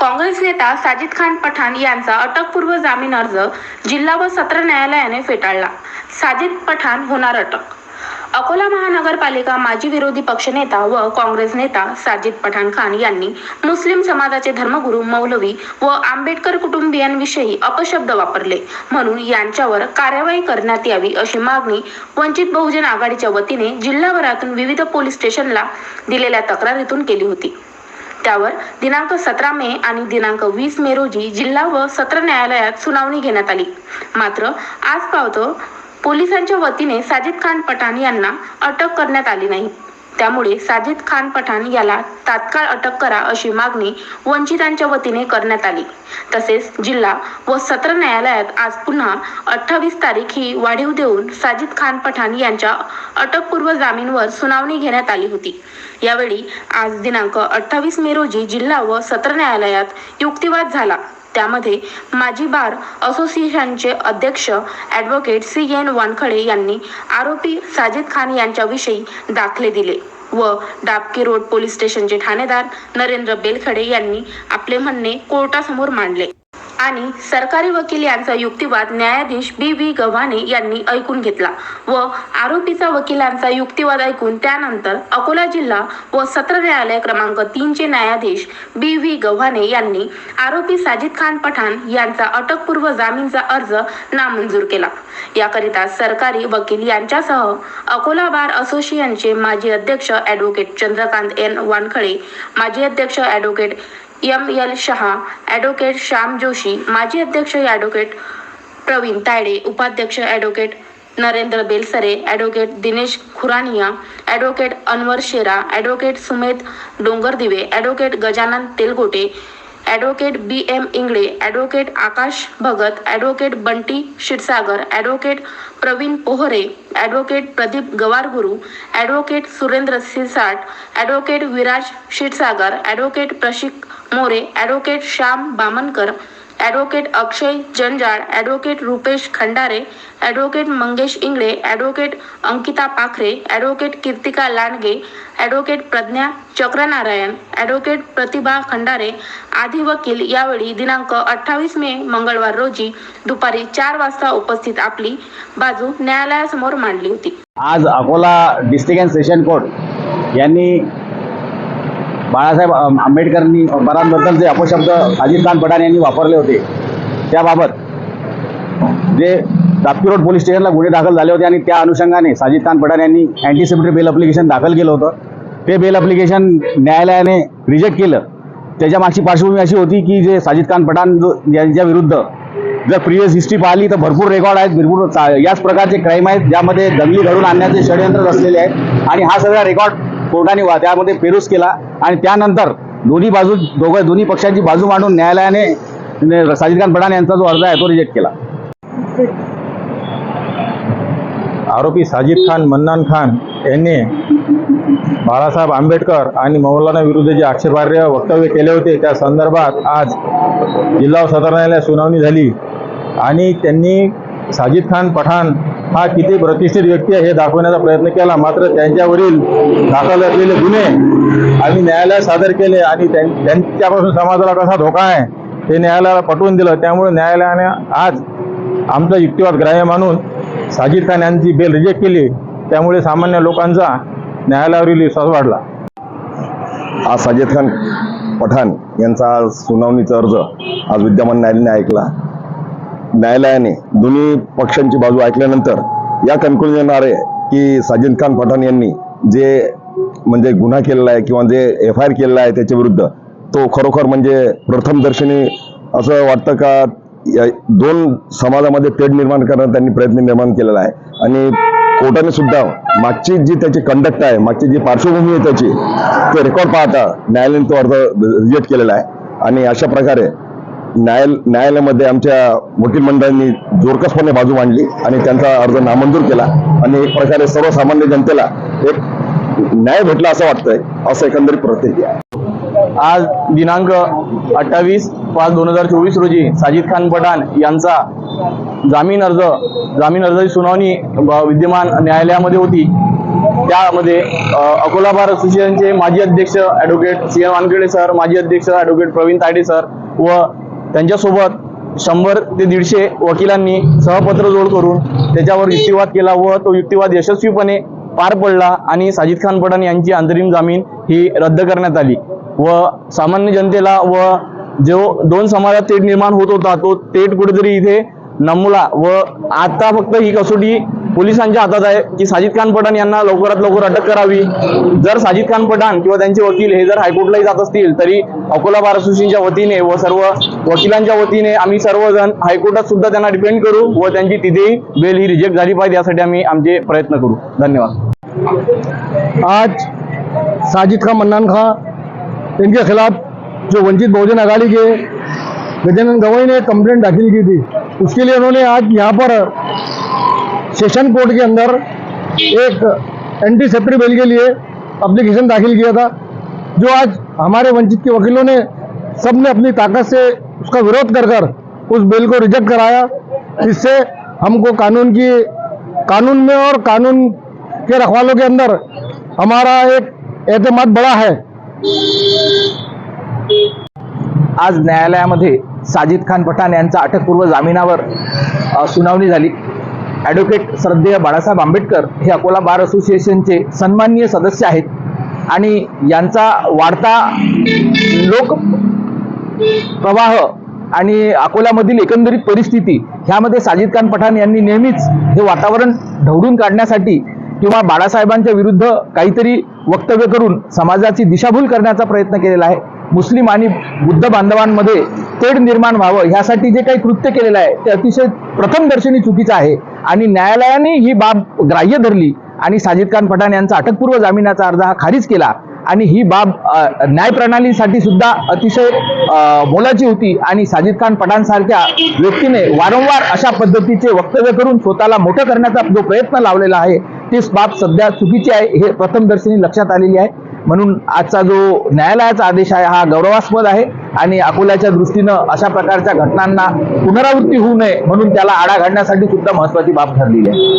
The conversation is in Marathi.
काँग्रेस नेता साजिद खान पठाण यांचा अटकपूर्व जामीन अर्ज जिल्हा व सत्र न्यायालयाने फेटाळला. साजिद पठाण होणार अटक. अकोला महानगरपालिका माजी विरोधी पक्षनेता व काँग्रेस नेता साजिद पठाण खान यांनी मुस्लिम समाजाचे धर्मगुरू मौलवी व आंबेडकर कुटुंबियांविषयी अपशब्द वापरले म्हणून यांच्यावर कार्यवाही करण्यात यावी अशी मागणी वंचित बहुजन आघाडीच्या वतीने जिल्हाभरातून विविध पोलीस स्टेशनला दिलेल्या तक्रारीतून केली होती. त्यावर दिनांक सतरा मे आणि दिनांक वीस मे रोजी जिल्हा व सत्र न्यायालयात सुनावणी घेण्यात आली. मात्र आज पावतो पोलिसांच्या वतीने साजिद खान पठाण यांना अटक करण्यात आली नाही. त्यामुळे साजिद खान पठाण याला तात्काळ अटक करा अशी मागणी वंचितांच्या वतीने करण्यात आली. तसेच जिल्हा व सत्र न्यायालयात आज पुन्हा अठ्ठावीस तारीख ही वाढीव देऊन साजिद खान पठाण यांच्या अटकपूर्व जामीनवर सुनावणी घेण्यात आली होती. यावेळी आज दिनांक अठ्ठावीस मे रोजी जिल्हा व सत्र न्यायालयात युक्तिवाद झाला. त्यामध्ये माजी बार असोसिएशनचे अध्यक्ष ॲडव्होकेट सी एन वानखडे यांनी आरोपी साजिद खान यांच्याविषयी दाखले दिले व डाबकी रोड पोलीस स्टेशनचे ठाणेदार नरेंद्र बेलखडे यांनी आपले म्हणणे कोर्टासमोर मांडले. आणि सरकारी वकील यांचा युक्तिवाद न्यायाधीश बी व्ही गव्हाणे यांनी ऐकून घेतला व आरोपीचा वकिलांचा युक्तिवाद ऐकून त्यानंतर अकोला जिल्हा व सत्र न्यायालय क्रमांक तीनचे न्यायाधीश बी व्ही गव्हाणे यांनी आरोपी साजिद खान पठाण यांचा अटकपूर्व जामीनचा अर्ज नामंजूर केला. याकरिता सरकारी वकील यांच्यासह अकोला बार असोसिएशनचे माजी अध्यक्ष ॲडव्होकेट चंद्रकांत एन वानखळे माजी अध्यक्ष advocate M L Shah advocate Shyam Joshi माजी अध्यक्ष ॲडव्होकेट प्रवीण तायडे उपाध्यक्ष advocate Narendra Belsare advocate Dinesh Khurania advocate Anwar Shera advocate Sumedh Dongardive advocate Gajanan Telgote advocate B M Ingle advocate Akash Bhagat advocate Bunty Kshirsagar advocate Pravin Pohare advocate Pradeep Gawarguru advocate Surendra Sirsat advocate Viraj Kshirsagar advocate Prashik More advocate Shyam Bamankar advocate Akshay Janjal advocate Rupesh Khandare advocate Mangesh Ingle advocate Ankita Pakhare advocate Kirtika Landge advocate Pradnya Chakranarayan advocate Pratibha Khandare आदी वकील यावेळी दिनांक अठ्ठावीस मे मंगळवार रोजी दुपारी चार वाजता उपस्थित आपली बाजू न्यायालयासमोर मांडली होती. आज Akola district and session court यांनी बाळासाहेब आंबेडकरांनी बरांबद्दल जे अपशब्द अजित खान पठाण यांनी वापरले होते त्याबाबत जे तापकी रोड पोलीस स्टेशनला गुन्हे दाखल झाले होते आणि त्या अनुषंगाने साजिद खान पठाण यांनी अँटिसिपेटरी बेल अप्लिकेशन दाखल केलं होतं. ते बेल अप्लिकेशन न्यायालयाने रिजेक्ट केलं. त्याच्या मागची पार्श्वभूमी अशी होती की जे साजिद खान पठाण यांच्या विरुद्ध जर प्रिव्हियस हिस्ट्री पाहिली तर भरपूर रेकॉर्ड आहेत भरपूर याच प्रकारचे क्राईम आहेत ज्यामध्ये दंगली घडून आणण्याचे षडयंत्र रचलेले आहेत. आणि हा सगळा रेकॉर्ड कोर्टाने वा- त्यामध्ये पेरूस केला. आणि त्यानंतर दोन्ही बाजू दोघं दोन्ही पक्षांची बाजू मांडून न्यायालयाने साजिद खान पठाण यांचा जो अर्ज आहे तो रिजेक्ट केला. आरोपी साजिद खान मन्नान खान यांनी बाळासाहेब आंबेडकर आणि मौलाना विरुद्ध जे आक्षेपार्ह वक्तव्य केले होते त्या संदर्भात आज जिल्हा सदर न्यायालयात सुनावणी झाली. आणि त्यांनी साजिद खान पठाण हा किती प्रतिष्ठित व्यक्ती आहे हे दाखवण्याचा प्रयत्न केला. मात्र त्यांच्यावरील दाखल असलेले गुन्हे आम्ही न्यायालयात सादर केले आणि त्यांच्यापासून समाजाला कसा धोका आहे ते न्यायालयाला पटवून दिलं. त्यामुळे न्यायालयाने आज आमचा युक्तिवाद ग्राह्य मानून साजिद खान यांची बेल रिजेक्ट केली. त्यामुळे सामान्य लोकांचा न्यायालयावरील विश्वास वाढला. आज साजिद खान पठाण यांचा आज सुनावणीचा अर्ज आज विद्यमान न्यायालयाने ऐकला. न्यायालयाने दोन्ही पक्षांची बाजू ऐकल्यानंतर या कन्क्लुजन आहे की साजिद खान पठाण यांनी जे म्हणजे गुन्हा केलेला आहे किंवा जे एफ आय आर केलेला आहे त्याच्याविरुद्ध तो खरोखर म्हणजे प्रथमदर्शनी असं वाटतं का दोन समाजामध्ये तेढ निर्माण करण्यात त्यांनी प्रयत्न निर्माण केलेला आहे. आणि कोर्टाने सुद्धा मागची जी त्याची कंडक्ट आहे मागची जी पार्श्वभूमी आहे त्याची ते रेकॉर्ड पाहता न्यायालयाने तो अर्ज रिजेक्ट केलेला आहे. आणि अशा प्रकारे न्याय न्यायालयामध्ये आमच्या वकील मंडळांनी जोरकसपणे बाजू मांडली आणि त्यांचा अर्ज नामंजूर केला. आणि एक प्रकारे सर्वसामान्य जनतेला एक न्याय भेटला असं वाटतंय. असं एकंदरीत प्रतिक्रिया आहे. आज दिनांक अठ्ठावीस पाच दोन हजार चोवीस रोजी साजिद खान पठाण यांचा जामीन अर्ज जामीन अर्जाची सुनावणी विद्यमान न्यायालयामध्ये होती. त्यामध्ये अकोला बार असोसिएशनचे माजी अध्यक्ष advocate C M Wankhede sir माजी अध्यक्ष ॲडव्होकेट प्रवीण तायडे सर व त्यांच्यासोबत शंभर ते दीडशे वकिलांनी सहपत्र जोड करून त्याच्यावर युक्तिवाद केला व तो युक्तिवाद यशस्वीपणे पार पडला आणि साजिद खान पठाण यांची अंतरिम जामीन ही रद्द करण्यात आली. व सामान्य जनतेला व जो दोन समाजात थेट निर्माण होत होता तो थेट कुठेतरी इथे नमुला. व आता फक्त ही कसोटी पोलिसांच्या हातात आहे की साजिद खान पठाण यांना लवकरात लवकर अटक करावी. जर साजिद खान पठाण किंवा त्यांचे वकील हे जर हायकोर्टलाही जात असतील तरी अकोला बार असोसिएशनच्या वतीने व सर्व वकिलांच्या वतीने आम्ही सर्वजण हायकोर्टात सुद्धा त्यांना डिपेंड करू व त्यांची तिथेही बेल ही रिजेक्ट झाली पाहिजे यासाठी आम्ही आमचे प्रयत्न करू. धन्यवाद. आज साजिद खान मन्नान खां, इनके खिलाफ जो वंचित बहुजन अघाड़ी के गजानन गवई ने कंप्लेंट दाखिल की थी, उसके लिए उन्होंने आज यहाँ पर सेशन कोर्ट के अंदर एक एंटी सेफ्टी बेल के लिए अप्लीकेशन दाखिल किया था, जो आज हमारे वंचित के वकीलों ने सबने अपनी ताकत से उसका विरोध कर कर उस बिल को रिजेक्ट कराया इससे हमको कानून की, कानून में और कानून के रखवालों के अंदर हमारा एक एतमाद बड़ा है। आज न्यायालयामध्ये साजिद खान पठाण यांचा अटकपूर्व जामिनावर सुनावणी झाली. ॲडव्होकेट श्रद्धेय बाळासाहेब आंबेडकर हे अकोला बार असोसिएशनचे सन्माननीय सदस्य आहेत आणि यांचा वाढता लोक प्रवाह आणि अकोल्यामधील एकंदरीत परिस्थिती ह्यामध्ये साजिद खान पठाण यांनी नेहमीच हे वातावरण ढवळून काढण्यासाठी किंवा बाळासाहेबांच्या विरुद्ध काहीतरी वक्तव्य करून समाजाची दिशाभूल करण्याचा प्रयत्न केलेला आहे. मुस्लिम आणि बुद्ध बांधवांमध्ये तेढ निर्माण व्हावं ह्यासाठी जे काही कृत्य केलेलं आहे ते अतिशय प्रथमदर्शनी चुकीचं आहे. आणि न्यायालयाने ही बाब ग्राह्य धरली आणि साजिद खान पठाण यांचा अटकपूर्व जामिनाचा अर्ज हा खारिज केला. आणि ही बाब न्यायप्रणालीसाठी सुद्धा अतिशय मोलाची होती आणि साजिद खान पठाण सारख्या व्यक्तीने वारंवार अशा पद्धतीचे वक्तव्य करून स्वतःला मोठं करण्याचा जो प्रयत्न लावलेला आहे तीच बाब सध्या चुकीची आहे हे प्रथमदर्शनी लक्षात आलेली आहे. म्हणून आजचा जो न्यायालयाचा आदेश आहे हा गौरवास्पद आहे आणि अकोल्याच्या दृष्टीनं अशा प्रकारच्या घटनांना पुनरावृत्ती होऊ नये म्हणून त्याला आळा घालण्यासाठी सुद्धा महत्वाची बाब ठरलेली आहे.